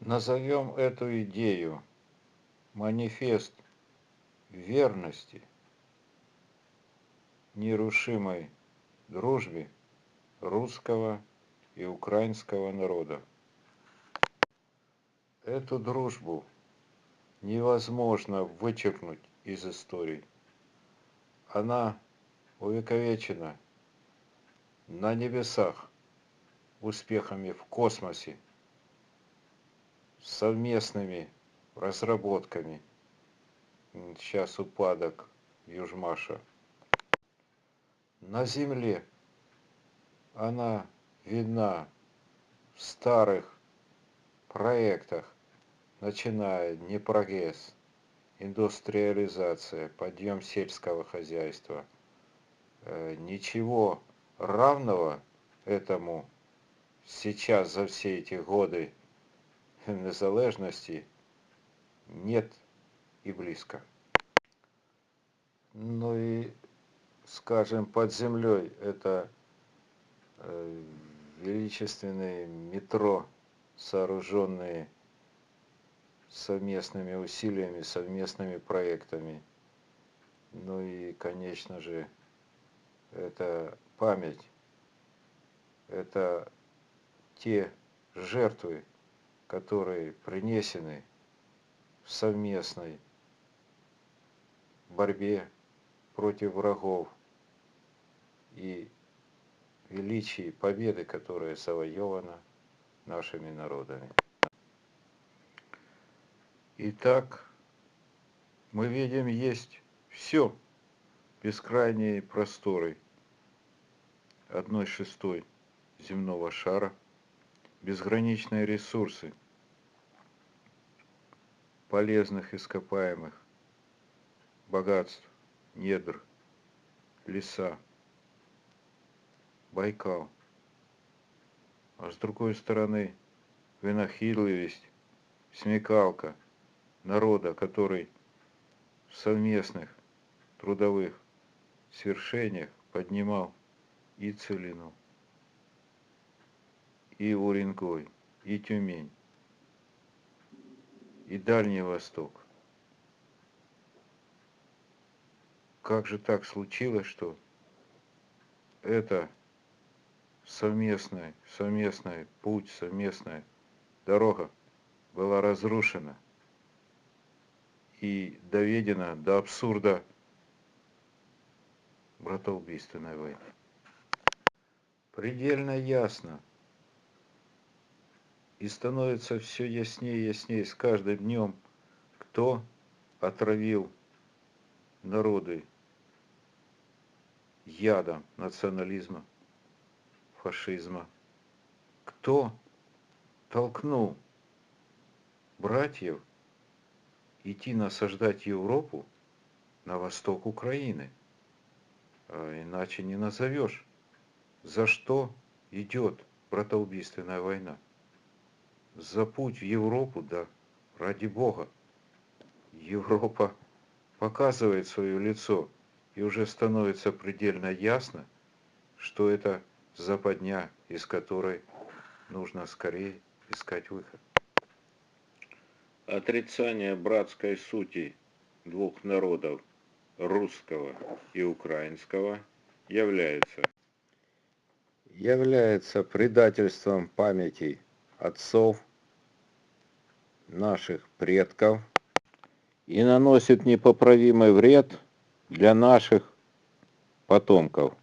Назовем эту идею манифест верности нерушимой дружбе русского и украинского народа. Эту дружбу невозможно вычеркнуть из истории. Она увековечена на небесах успехами в космосе, совместными разработками. Сейчас упадок Южмаша. На Земле она видна в старых проектах, начиная не прогресс, индустриализация, подъем сельского хозяйства. Э, ничего равного этому сейчас за все эти годы незалежности нет и близко. Ну и, скажем, под землей это величественные метро, сооруженные совместными усилиями, совместными проектами. Ну и, конечно же, это память, это те жертвы, которые принесены в совместной борьбе против врагов и величии победы, которая завоевана нашими народами. Итак, мы видим, есть все бескрайние просторы одной шестой земного шара, безграничные ресурсы полезных ископаемых, богатств, недр, леса, Байкал. А с другой стороны, винохидливость, смекалка – народа, который в совместных трудовых свершениях поднимал и Целину, и Уренгой, и Тюмень, и Дальний Восток. Как же так случилось, что это совместный, совместный путь, совместная дорога была разрушена – и доведена до абсурда братоубийственной войны. Предельно ясно и становится все яснее и яснее с каждым днем, кто отравил народы ядом национализма, фашизма, кто толкнул братьев идти насаждать Европу на восток Украины. А иначе не назовешь. За что идет братоубийственная война? За путь в Европу, да, ради Бога. Европа показывает свое лицо, и уже становится предельно ясно, что это западня, из которой нужно скорее искать выход. Отрицание братской сути двух народов, русского и украинского, является является предательством памяти отцов, наших предков и наносит непоправимый вред для наших потомков.